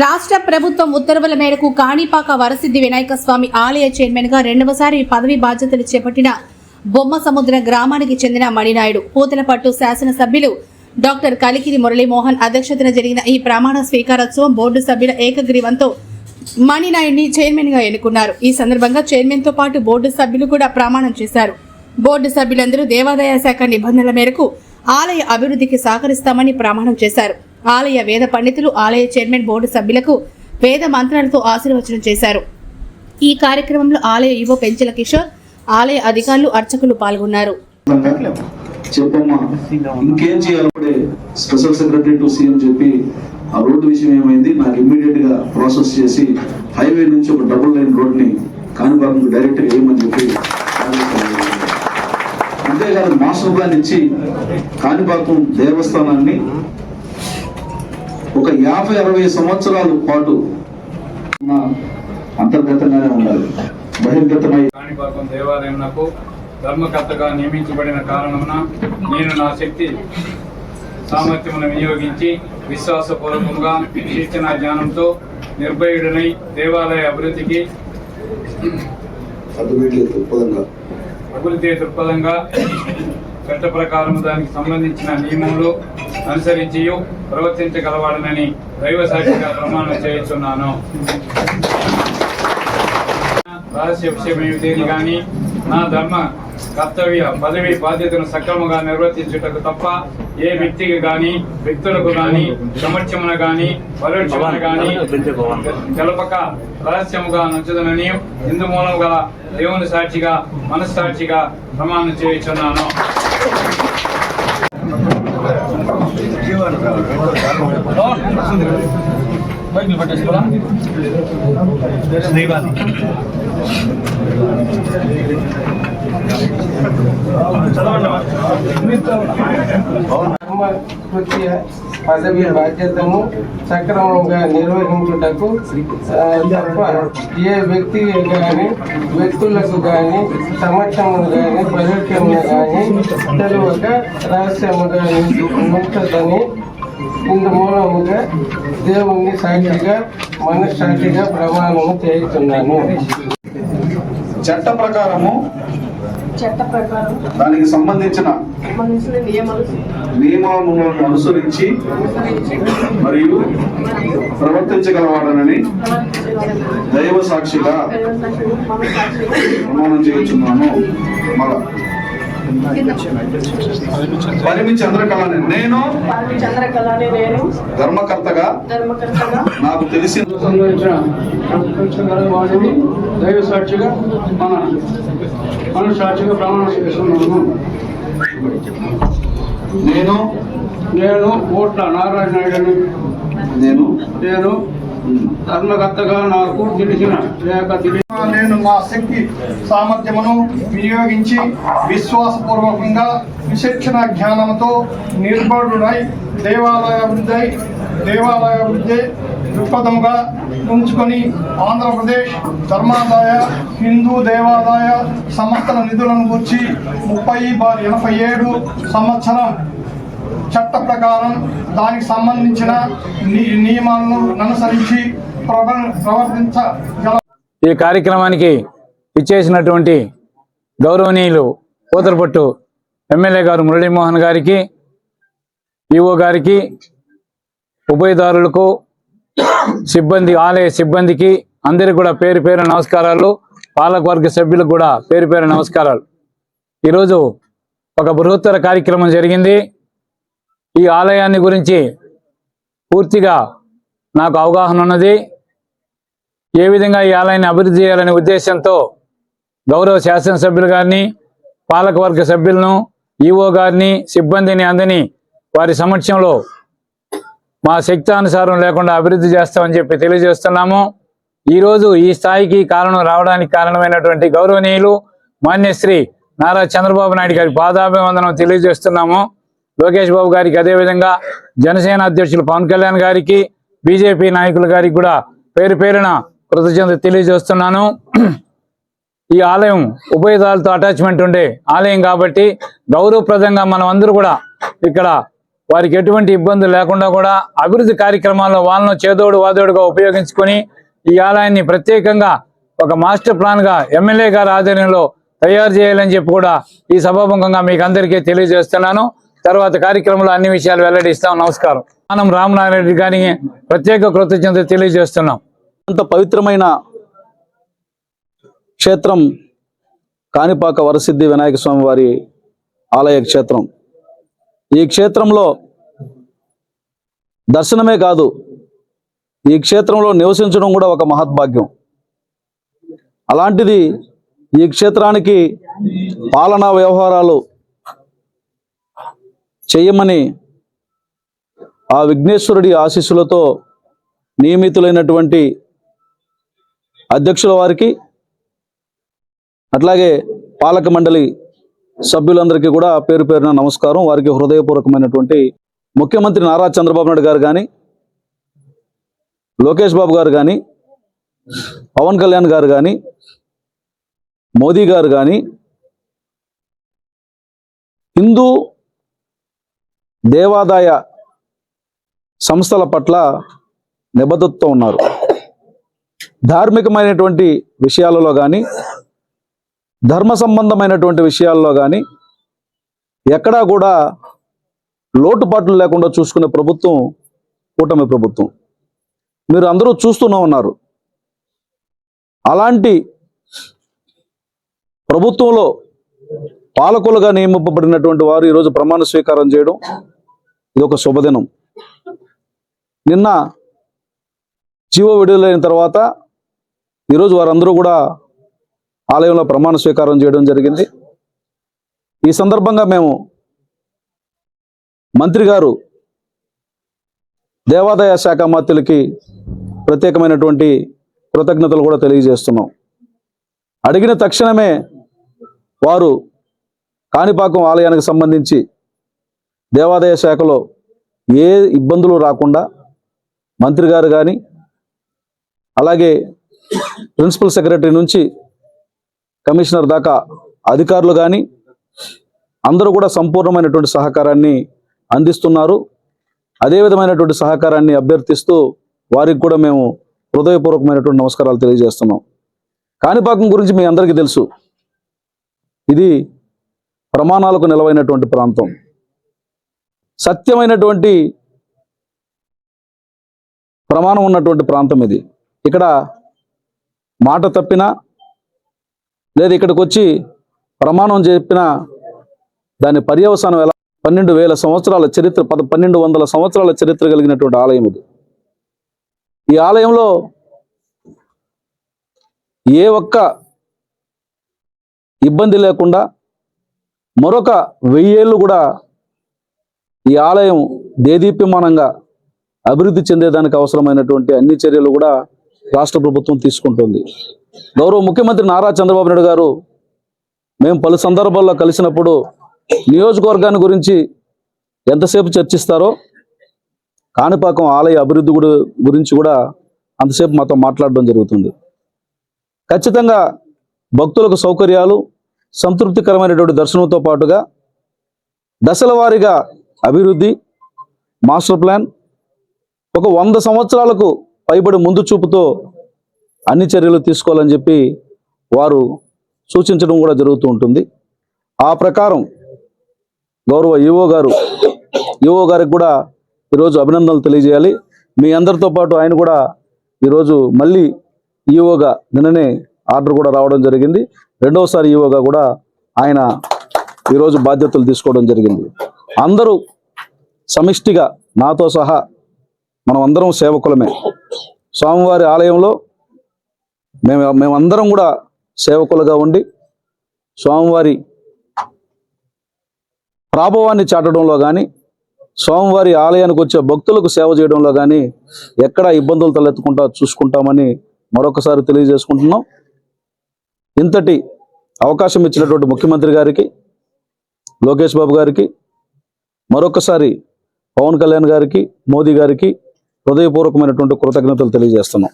రాష్ట్ర ప్రభుత్వం ఉత్తర్వుల మేరకు కాణిపాక వరసిద్ధి వినాయక స్వామి ఆలయ చైర్మన్గా రెండవసారి పదవి బాధ్యతలు చేపట్టిన బొమ్మ సముద్ర గ్రామానికి చెందిన మణినాయుడు. పూతలపట్టు శాసనసభ్యులు డాక్టర్ కలికిరి మురళీమోహన్ అధ్యక్షతన జరిగిన ఈ ప్రమాణ స్వీకారోత్సవం బోర్డు సభ్యుల ఏకగ్రీవంతో మణినాయుడిని చైర్మన్గా ఎన్నుకున్నారు. ఈ సందర్భంగా చైర్మన్తో పాటు బోర్డు సభ్యులు కూడా ప్రమాణం చేశారు. బోర్డు సభ్యులందరూ దేవాదాయ శాఖ నిబంధనల మేరకు ఆలయ అభివృద్ధికి సహకరిస్తామని ప్రమాణం చేశారు. ఆలయ వేద పండితులు ఆలయ చైర్మన్ బోర్డు సభ్యులకు వేద మంత్రాలతో ఆశీర్వచనం చేశారు. ఈ కార్యక్రమంలో ఆలయ యువ పెంచల కిషోర్ ఆలయ అధికారులు అర్చకులు పాల్గొన్నారు. ఇంకేం స్పెషల్ సెక్రటరీ టు సీఎం చెప్పి ఆ రోడ్డు విషయం ఏమైంది? నాకు ఇమ్మీడియట్గా ప్రాసెస్ చేసి హైవే నుంచి ఒక డబుల్ లైన్ రోడ్ని కాణిపాకం డైరెక్ట్గా ఏమని చెప్పి అంతేకాదు మాస్టర్ ప్లాన్ ఇచ్చి కాణిపాకం దేవస్థానాన్ని ఒక యాభై అరవై సంవత్సరాల పాటు అంతర్గతంగానే ఉండాలి బహిర్గతమై కాణిపాకం దేవాలయంకు ధర్మకర్తగా నియమించబడిన కారణమున నేను నా శక్తి సామర్థ్యమును వినియోగించి విశ్వాసపూర్వకంగా ఇచ్చిన జ్ఞానంతో నిర్భయుడనై దేవాలయ అభివృద్ధికి అభివృద్ధి దృక్పథంగా చట్ట ప్రకారం దానికి సంబంధించిన నియమములు అనుసరించి ప్రవర్తించగలవాడనని దైవ సాక్షిగా ప్రమాణం చేస్తున్నాను రహస్య విషయమేమిటేది కానీ నా ధర్మ కర్తవ్య పదవి బాధ్యతను సక్రమంగా నిర్వర్తించుటకు తప్ప ఏ వ్యక్తికి గాని వ్యక్తులకు గాని సమక్షమున గాని పరోక్షమున గాని తెలపక రహస్యముగా నచ్చుదనని ఇందు మూలం గల దేవుని సాక్షిగా మనస్సాక్షిగా ప్రమాణం చేయుచున్నాను. బైబిల్ పట్టేసుకోరా శ్రీవాణి. చదవండి కృత్య పదవి బాధ్యతను సక్రమంగా నిర్వహించుటకు తప్ప ఏ వ్యక్తి కానీ వ్యక్తులకు కానీ సమక్షమును కానీ పరోక్షమును కానీ తెలియక రహస్యముగా ఉంటుందని ఇందు మూలముగా దేవుణ్ణి సాక్షిగా మనస్సాక్షిగా ప్రమాణము చేస్తున్నాను చట్ట ప్రకారము చట్ట ప్రకారం దానికి సంబంధించిన మనుషుల నియమాలు నియమములను అనుసరించి మరియు ప్రవర్తించగలవాడనని. దైవ సాక్షిగా ప్రమాణం చేయుచున్నాను మళ్ళా పరిమి చంద్రకళని నేను పార్వతి చంద్రకళని నేను ధర్మకర్తగా ధర్మకర్తగా నాకు తెలిసిన దైవ సాక్షిగా మన మన సాక్షిగా ప్రమాణం చేస్తున్నాను నేను నేను ఓట్ల నారాయణ నాయుడుని నేను? నేను ధర్మకర్తగా నాకు తెలిసిన లేక నేను నా శక్తి సామర్థ్యమును వినియోగించి విశ్వాసపూర్వకంగా విచక్షణ జ్ఞానంతో నిర్భరుడై దేవాలయ అభివృద్ధి దేవాలయ అభివృద్ధి దృక్పథముగా ఉంచుకొని ఆంధ్రప్రదేశ్ ధర్మాదాయ హిందూ దేవాదాయ సంస్థల నిధులను గుర్చి ముప్పై బార్ ఎనభై ఏడు సంవత్సరం చట్ట ప్రకారం దానికి సంబంధించిన నియమాలను అనుసరించి ప్రవర్తించగల ఈ కార్యక్రమానికి ఇచ్చేసినటువంటి గౌరవనీయులు పూతలపట్టు ఎమ్మెల్యే గారు మురళీమోహన్ గారికి ఈఓ గారికి ఉభయదారులకు సిబ్బంది ఆలయ సిబ్బందికి అందరికి కూడా పేరు పేరు నమస్కారాలు. పాలకవర్గ సభ్యులకు కూడా పేరు పేరు నమస్కారాలు. ఈరోజు ఒక బృహత్తర కార్యక్రమం జరిగింది. ఈ ఆలయాన్ని గురించి పూర్తిగా నాకు అవగాహన ఉన్నది. ఏ విధంగా ఈ ఆలయాన్ని అభివృద్ధి చేయాలనే ఉద్దేశంతో గౌరవ శాసనసభ్యులు గారిని పాలకవర్గ సభ్యులను ఈఓ గారిని సిబ్బందిని అందని వారి సమక్షంలో మా శక్తానుసారం లేకుండా అభివృద్ధి చేస్తామని చెప్పి తెలియజేస్తున్నాము. ఈరోజు ఈ స్థాయికి కారణం రావడానికి కారణమైనటువంటి గౌరవనీయులు మాన్యశ్రీ నారా చంద్రబాబు నాయుడు గారి పాదాభివందనం తెలియజేస్తున్నాము. లోకేష్ బాబు గారికి అదేవిధంగా జనసేన అధ్యక్షులు పవన్ కళ్యాణ్ గారికి బీజేపీ నాయకుల గారికి కూడా పేరు పేరున కృతజ్ఞత తెలియజేస్తున్నాను. ఈ ఆలయం ఉభయదాలతో అటాచ్మెంట్ ఉండే ఆలయం కాబట్టి గౌరవప్రదంగా మనం అందరూ కూడా ఇక్కడ వారికి ఎటువంటి ఇబ్బందులు లేకుండా కూడా అభివృద్ధి కార్యక్రమాల్లో వాళ్ళను చేదోడు వాదోడుగా ఉపయోగించుకొని ఈ ఆలయాన్ని ప్రత్యేకంగా ఒక మాస్టర్ ప్లాన్గా ఎమ్మెల్యే గారి ఆధ్వర్యంలో తయారు చేయాలని చెప్పి కూడా ఈ సభాముఖంగా మీకు అందరికీ తెలియజేస్తున్నాను. తర్వాత కార్యక్రమంలో అన్ని విషయాలు వెల్లడిస్తాం. నమస్కారం. మనం రామనారాయణ రెడ్డి గారికి ప్రత్యేక కృతజ్ఞత తెలియజేస్తున్నాం. అంత పవిత్రమైన క్షేత్రం కాణిపాక వరసిద్ధి వినాయక స్వామి వారి ఆలయ క్షేత్రం. ఈ క్షేత్రంలో దర్శనమే కాదు ఈ క్షేత్రంలో నివసించడం కూడా ఒక మహద్భాగ్యం. అలాంటిది ఈ క్షేత్రానికి పాలనా వ్యవహారాలు చేయమని ఆ విఘ్నేశ్వరుడి ఆశీస్సులతో నియమితులైనటువంటి అధ్యక్షుల వారికి అట్లాగే పాలక మండలి సభ్యులందరికీ కూడా పేరు పేరున నమస్కారం. వారికి హృదయపూర్వకమైనటువంటి ముఖ్యమంత్రి నారా చంద్రబాబు నాయుడు గారు కానీ లోకేష్ బాబు గారు కానీ పవన్ కళ్యాణ్ గారు కానీ మోదీ గారు కానీ హిందూ దేవాదాయ సంస్థల పట్ల నిబద్ధతతో ఉన్నారు. ధార్మికమైనటువంటి విషయాలలో కానీ ధర్మ సంబంధమైనటువంటి విషయాల్లో కానీ ఎక్కడా కూడా లోటుపాట్లు లేకుండా చూసుకునే ప్రభుత్వం కూటమి ప్రభుత్వం. మీరు అందరూ చూస్తూనే ఉన్నారు అలాంటి ప్రభుత్వంలో పాలకులుగా నియమింపబడినటువంటి వారు ఈరోజు ప్రమాణ స్వీకారం చేయడం ఇది ఒక శుభదినం. నిన్న జీవో విడుదలైన తర్వాత ఈరోజు వారందరూ కూడా ఆలయంలో ప్రమాణ స్వీకారం చేయడం జరిగింది. ఈ సందర్భంగా మేము మంత్రి గారు దేవాదాయ శాఖ మంత్రులకి ప్రత్యేకమైనటువంటి కృతజ్ఞతలు కూడా తెలియజేస్తున్నాం. అడిగిన తక్షణమే వారు కాణిపాకం ఆలయానికి సంబంధించి దేవాదాయ శాఖలో ఏ ఇబ్బందులు రాకుండా మంత్రి గారు కానీ అలాగే ప్రిన్సిపల్ సెక్రటరీ నుంచి కమిషనర్ దాకా అధికారులు కానీ అందరూ కూడా సంపూర్ణమైనటువంటి సహకారాన్ని అందిస్తున్నారు. అదే విధమైనటువంటి సహకారాన్ని అభ్యర్థిస్తూ వారికి కూడా మేము హృదయపూర్వకమైనటువంటి నమస్కారాలు తెలియజేస్తున్నాం. కాణిపాకం గురించి మీ అందరికీ తెలుసు. ఇది ప్రమాణాలకు నిలవైనటువంటి ప్రాంతం. సత్యమైనటువంటి ప్రమాణం ఉన్నటువంటి ప్రాంతం ఇది. ఇక్కడ మాట తప్పినా లేదా ఇక్కడికి వచ్చి ప్రమాణం చెప్పినా దాని పర్యవసానం ఎలా పన్నెండు వేల సంవత్సరాల చరిత్ర పద పన్నెండు వందల సంవత్సరాల చరిత్ర కలిగినటువంటి ఆలయం ఇది. ఈ ఆలయంలో ఏ ఒక్క ఇబ్బంది లేకుండా మరొక వెయ్యేళ్ళు కూడా ఈ ఆలయం దేదీప్యమానంగా అభివృద్ధి చెందేదానికి అవసరమైనటువంటి అన్ని చర్యలు కూడా రాష్ట్ర ప్రభుత్వం తీసుకుంటుంది. గౌరవ ముఖ్యమంత్రి నారా చంద్రబాబు నాయుడు గారు మేము పలు సందర్భాల్లో కలిసినప్పుడు నియోజకవర్గాన్ని గురించి ఎంతసేపు చర్చిస్తారో కాణిపాకం ఆలయ అభివృద్ధి గురించి కూడా అంతసేపు మాతో మాట్లాడడం జరుగుతుంది. ఖచ్చితంగా భక్తులకు సౌకర్యాలు సంతృప్తికరమైనటువంటి దర్శనంతో పాటుగా దశల వారీగా అభివృద్ధి మాస్టర్ ప్లాన్ ఒక వంద సంవత్సరాలకు పైబడి ముందు చూపుతో అన్ని చర్యలు తీసుకోవాలని చెప్పి వారు సూచించడం కూడా జరుగుతూ ఉంటుంది. ఆ ప్రకారం గౌరవ ఈవో గారు ఈవో గారికి కూడా ఈరోజు అభినందనలు తెలియజేయాలి. మీ అందరితో పాటు ఆయన కూడా ఈరోజు మళ్ళీ ఈవోగా నిన్ననే ఆర్డర్ కూడా రావడం జరిగింది. రెండవసారి ఈవోగా కూడా ఆయన ఈరోజు బాధ్యతలు తీసుకోవడం జరిగింది. అందరూ సమిష్టిగా నాతో సహా మనం అందరం సేవకులమే. స్వామివారి ఆలయంలో మేము మేమందరం కూడా సేవకులుగా ఉండి స్వామివారి ప్రాభవాన్ని చాటడంలో కానీ స్వామివారి ఆలయానికి వచ్చే భక్తులకు సేవ చేయడంలో కానీ ఎక్కడ ఇబ్బందులు తలెత్తుకుంటా చూసుకుంటామని మరొకసారి తెలియజేసుకుంటున్నాం. ఇంతటి అవకాశం ఇచ్చినటువంటి ముఖ్యమంత్రి గారికి లోకేష్ బాబు గారికి మరొకసారి పవన్ కళ్యాణ్ గారికి మోదీ గారికి హృదయపూర్వకమైనటువంటి కృతజ్ఞతలు తెలియజేస్తున్నాం.